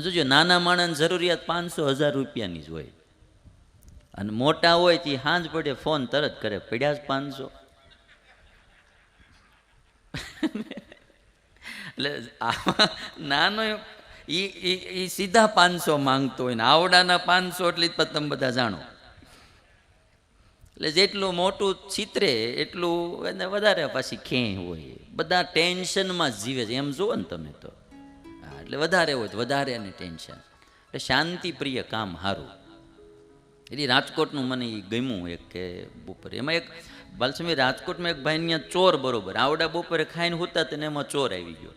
જોજો નાના માણસની જરૂરિયાત પાંચસો હજાર રૂપિયાની જ હોય, અને મોટા હોય તે હાંજ પડે, ફોન તરત કરે, પડ્યા જ પાંચસો. એટલે નાનો એ સીધા પાંચસો માંગતો હોય ને, આવડાના પાંચસો એટલે જ તમે બધા જાણો. એટલે જેટલું મોટું ચિત્રે એટલું એને વધારે પાછી ખેં હોય. બધા ટેન્શનમાં જીવે છે. એમ જુઓ ને તમે તો. એટલે વધારે હોય તો વધારે એને ટેન્શન. એટલે શાંતિ પ્રિય કામ સારું એટલે રાજકોટનું મને એ ગમ્યું એક કે બપોરે. એમાં એક બાલસમી, રાજકોટમાં એક ભાઈ ત્યાં ચોર બરોબર. આવડા બપોરે ખાઈને હોતા તેને એમાં ચોર આવી ગયો.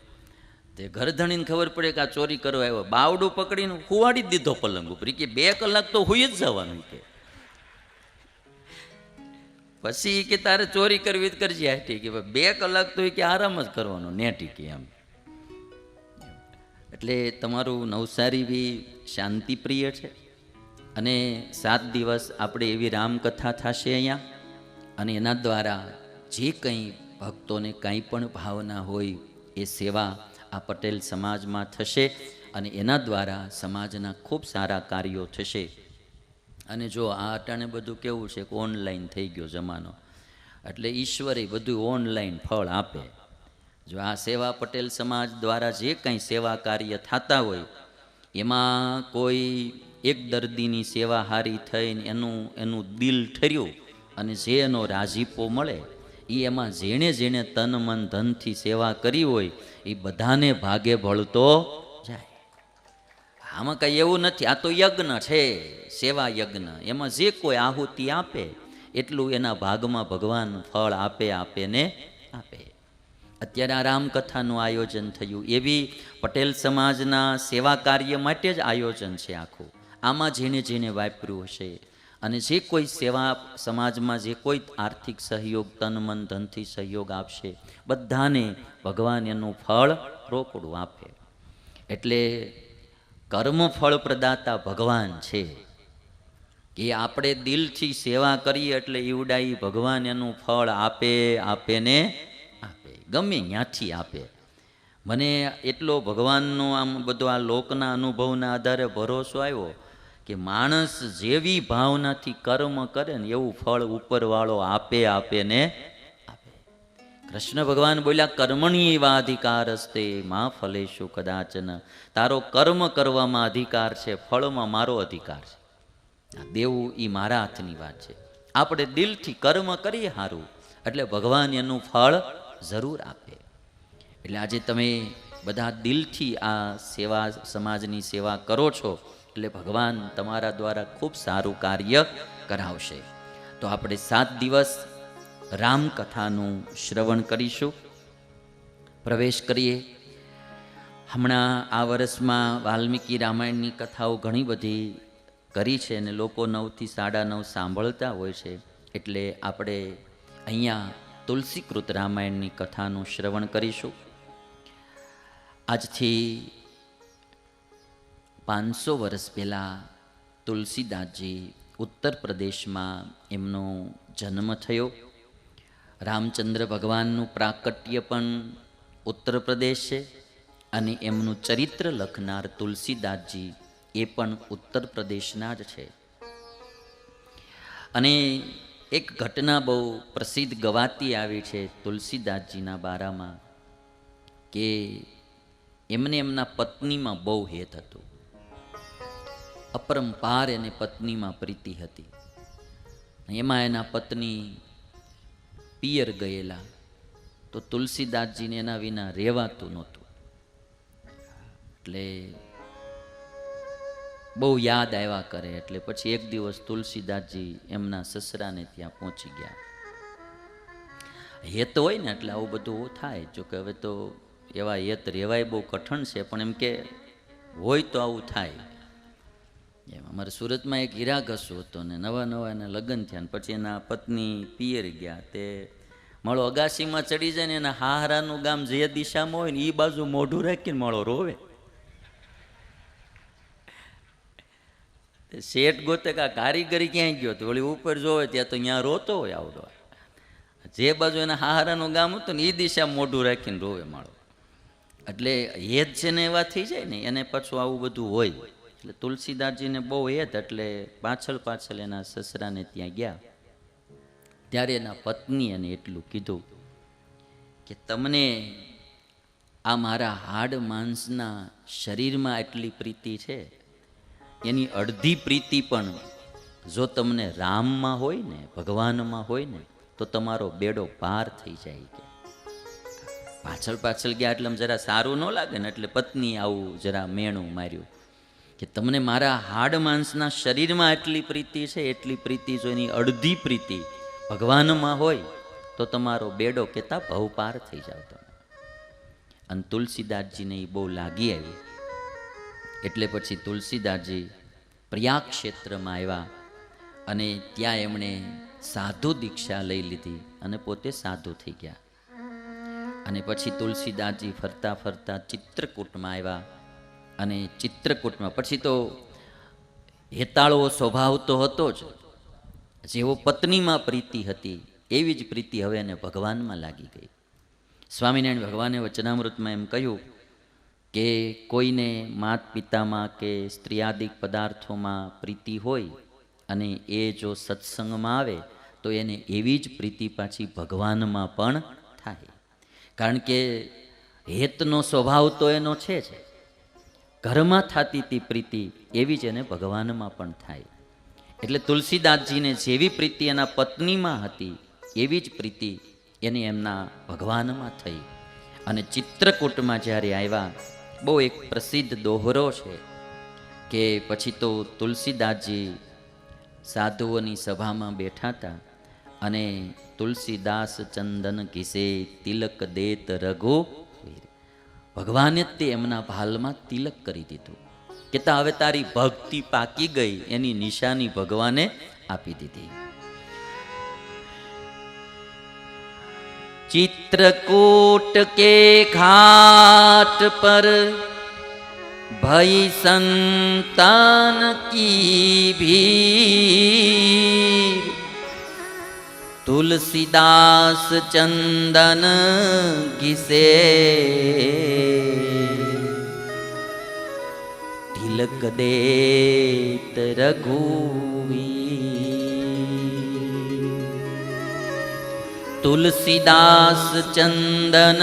તે ઘર ધણીને ખબર પડે કે આ ચોરી કરવા આવ્યો. બાવડું પકડીને હુવાડી જ દીધો પલંગ ઉપર. કે બે કલાક તો હોઈ જ જવાનું કે. પછી કે તારે ચોરી કરવી જ કરજે. હાટી કે બે કલાક તો એ કે આરામ જ કરવાનો. નેટી કે એમ. એટલે તમારું નવસારી બી શાંતિપ્રિય છે. અને સાત દિવસ આપણે એવી રામકથા થશે અહીંયા. અને એના દ્વારા જે કંઈ ભક્તોને કાંઈ પણ ભાવના હોય એ સેવા આ પટેલ સમાજમાં થશે. અને એના દ્વારા સમાજના ખૂબ સારા કાર્યો થશે. અને જો આ અટાણે બધું કેવું છે કે ઓનલાઈન થઈ ગયો જમાનો. એટલે ઈશ્વરે બધું ઓનલાઈન ફળ આપે. જો આ સેવા પટેલ સમાજ દ્વારા જે કંઈ સેવા કાર્ય થતા હોય, એમાં કોઈ એક દર્દીની સેવા હારી થઈને એનું એનું દિલ ઠર્યું અને જે એનો રાજીપો મળે, એ એમાં જેણે જેણે તન, મન, ધનથી સેવા કરી હોય, એ બધાને ભાગે ભળતો જાય. આમાં કંઈ એવું નથી, આ તો યજ્ઞ છે, સેવા યજ્ઞ. એમાં જે કોઈ આહુતિ આપે, એટલું એના ભાગમાં ભગવાન ફળ આપે આપે ને આપે. અત્યારે આ રામકથાનું આયોજન થયું. એવી પટેલ સમાજના સેવા કાર્ય માટે જ આયોજન છે આખું. આમાં જેને જેને વાપર્યું હશે અને જે કોઈ સેવા સમાજમાં જે કોઈ આર્થિક સહયોગ, તન મન, ધનથી સહયોગ આપશે, બધાને ભગવાન એનું ફળ રોકડું આપે. એટલે કર્મ ફળ પ્રદાતા ભગવાન છે. કે આપણે દિલથી સેવા કરીએ એટલે ઈવડાઈ ભગવાન એનું ફળ આપે આપે ને ગમે ત્યાંથી આપે. મને એટલો ભગવાનનો આમ બધો આ લોકના અનુભવના આધારે ભરોસો આવ્યો કે માણસ જેવી ભાવનાથી કર્મ કરે ને એવું ફળ ઉપરવાળો આપે આપે ને આપે. કૃષ્ણ ભગવાન બોલ્યા, કર્મણી એવા અધિકાર હસ્તે, માં ફલેશુ કદાચન. તારો કર્મ કરવામાં અધિકાર છે, ફળમાં મારો અધિકાર છે. દેવું એ મારા હાથની વાત છે. આપણે દિલથી કર્મ કરીએ સારું એટલે ભગવાન એનું ફળ જરૂર આપે. એટલે આજે તમે બધા દિલથી આ સેવા, સમાજની સેવા કરો છો, એટલે ભગવાન તમારા દ્વારા ખૂબ સારું કાર્ય કરાવશે. તો આપણે સાત દિવસ રામકથાનું શ્રવણ કરીશું. પ્રવેશ કરીએ. હમણાં આ વર્ષમાં વાલ્મીકી રામાયણની કથાઓ ઘણી બધી કરી છે અને લોકો નવથી સાડા નવ સાંભળતા હોય છે. એટલે આપણે અહીંયા તુલસીકૃત રામાયણની કથાનું શ્રવણ કરીશું. આજથી પાંચસો વર્ષ પહેલાં તુલસીદાસજી ઉત્તર પ્રદેશમાં એમનો જન્મ થયો. રામચંદ્ર ભગવાનનું પ્રાકટ્ય પણ ઉત્તર પ્રદેશ છે અને એમનું ચરિત્ર લખનાર તુલસીદાસજી એ પણ ઉત્તર પ્રદેશના જ છે. અને એક ઘટના બહુ પ્રસિદ્ધ ગવાતી આવી છે તુલસીદાસજીના બારામાં કે એમને એમના પત્નીમાં બહુ હેત હતું. અપરંપાર એને પત્નીમાં પ્રીતિ હતી. એમાં એના પત્ની પિયર ગયેલા તો તુલસીદાસજીને એના વિના રહેવાતું નહોતું. એટલે બહુ યાદ આવ્યા કરે એટલે પછી એક દિવસ તુલસીદાસજી એમના સસરાને ત્યાં પહોંચી ગયા. હેત હોય ને એટલે આવું બધું થાય. જો કે હવે તો એવા હેત રહેવાય બહુ કઠણ છે, પણ એમ કે હોય તો આવું થાય. એમ અમારે સુરતમાં એક હીરા ઘસુ હતો ને નવા નવા એના લગ્ન થયા ને પછી એના પત્ની પિયર ગયા. તે મળો અગાસીમાં ચડી જાય ને એના હાહરાનું ગામ જે દિશામાં હોય ને એ બાજુ મોઢું રાખીને મળો રોવે. શેઠ ગોતે કા કારીગરી ક્યાંય ગયો તો? વળી ઉપર જોવે ત્યાં તો ત્યાં રોતો હોય આવડો જે બાજુ એના હારાનું ગામ હતું ને એ દિશા મોઢું રાખીને રોવે માળો. એટલે હેત છે ને એવા થઈ જાય ને, એને પાછું આવું બધું હોય. એટલે તુલસીદાસજીને બહુ હેત, એટલે પાછળ પાછળ એના સસરાને ત્યાં ગયા. ત્યારે એના પત્ની એને એટલું કીધું કે તમને આ મારા હાડ માંસના શરીરમાં એટલી પ્રીતિ છે? એની અડધી પ્રીતિ પણ જો તમને રામમાં હોય ને, ભગવાનમાં હોય ને, તો તમારો બેડો પાર થઈ જાય કે. પાછળ પાછળ ગયા એટલે જરા સારું ન લાગે ને, એટલે પત્ની આવું જરા મેણું માર્યું કે તમને મારા હાડ માંસના શરીરમાં એટલી પ્રીતિ છે, એટલી પ્રીતિ જો એની અડધી પ્રીતિ ભગવાનમાં હોય, તો તમારો બેડો કેતા ભવ પાર થઈ જાવ તમે. અને તુલસીદાસજીને એ બહુ લાગી આવી. એટલે પછી તુલસીદાસજી પ્રયાગ ક્ષેત્રમાં આવ્યા અને ત્યાં એમણે સાધુ દીક્ષા લઈ લીધી અને પોતે સાધુ થઈ ગયા. અને પછી તુલસીદાસજી ફરતા ફરતા ચિત્રકૂટમાં આવ્યા અને ચિત્રકૂટમાં, પછી તો હેતાળો સ્વભાવ તો હતો જ. જેવો પત્નીમાં પ્રીતિ હતી, એવી જ પ્રીતિ હવે એને ભગવાનમાં લાગી ગઈ. સ્વામિનારાયણ ભગવાને વચનામૃતમાં એમ કહ્યું કે કોઈને માત પિતામાં કે સ્ત્રીયાદિક પદાર્થોમાં પ્રીતિ હોય અને એ જો સત્સંગમાં આવે, તો એને એવી જ પ્રીતિ પાછી ભગવાનમાં પણ થાય. કારણ કે હેતનો સ્વભાવ તો એનો છે જ. ઘરમાં થતી તી પ્રીતિ એવી જ એને ભગવાનમાં પણ થાય. એટલે તુલસીદાસજીને જેવી પ્રીતિ એના પત્નીમાં હતી, એવી જ પ્રીતિ એની એમના ભગવાનમાં થઈ. અને ચિત્રકૂટમાં જ્યારે આવ્યા બહુ એક પ્રસિદ્ધ દોહરો છે કે પછી તો તુલસીદાસજી સાધુઓની સભામાં બેઠા હતા અને તુલસીદાસ ચંદન કિસે તિલક દેત રઘુ ભગવાને જ તે એમના ભાલમાં તિલક કરી દીધું. કે તા હવે તારી ભક્તિ પાકી ગઈ, એની નિશાની ભગવાને આપી દીધી. चित्रकूट के घाट पर भई संतान की भीड़ तुलसीदास चंदन घिसे तिलक देत रघुवीर તુલસીદાસ ચંદન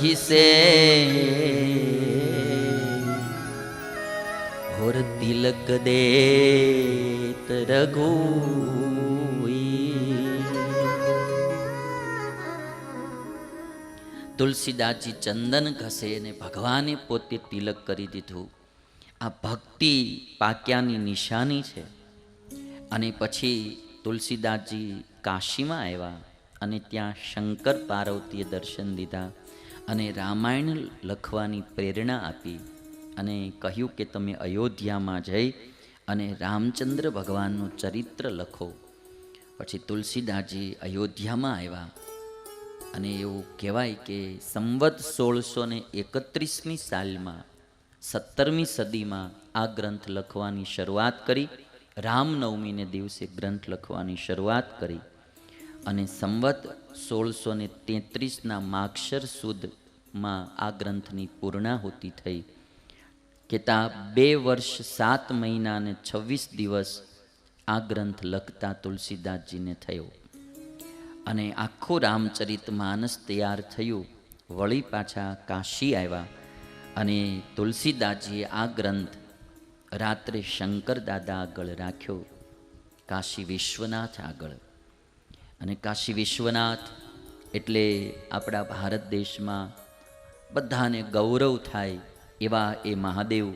ઘીસે. હોર તિલક દેત રઘુ તુલસીદાસજી ચંદન ઘસે અને ભગવાને પોતે તિલક કરી દીધું. આ ભક્તિ પાક્યાની નિશાની છે. અને પછી તુલસીદાસજી કાશીમાં આવ્યા અને ત્યાં શંકર પાર્વતીએ દર્શન દીધા અને રામાયણ લખવાની પ્રેરણા આપી અને કહ્યું કે તમે અયોધ્યામાં જઈ અને રામચંદ્ર ભગવાનનું ચરિત્ર લખો. પછી તુલસીદાસજી અયોધ્યામાં આવ્યા અને એવું કહેવાય કે સંવત સોળસો ને એકત્રીસમી સાલમાં સત્તરમી સદીમાં આ ગ્રંથ લખવાની શરૂઆત કરી રામનવમીને દિવસે ગ્રંથ લખવાની શરૂઆત કરી અને સંવત સોળસો ને તેત્રીસના માક્ષર સુદમાં આ ગ્રંથની પૂર્ણાહુતિ થઈ કે તા બે વર્ષ સાત મહિના અને છવ્વીસ દિવસ આ ગ્રંથ લખતા તુલસીદાસજીને થયો. અને આખું રામચરિત માનસ તૈયાર થયું. વળી પાછા કાશી આવ્યા અને તુલસીદાસજીએ આ ગ્રંથ રાત્રે શંકર દાદા આગળ રાખ્યો, કાશી વિશ્વનાથ આગળ. અને કાશી વિશ્વનાથ એટલે આપણા ભારત દેશમાં બધાને ગૌરવ થાય એવા એ મહાદેવ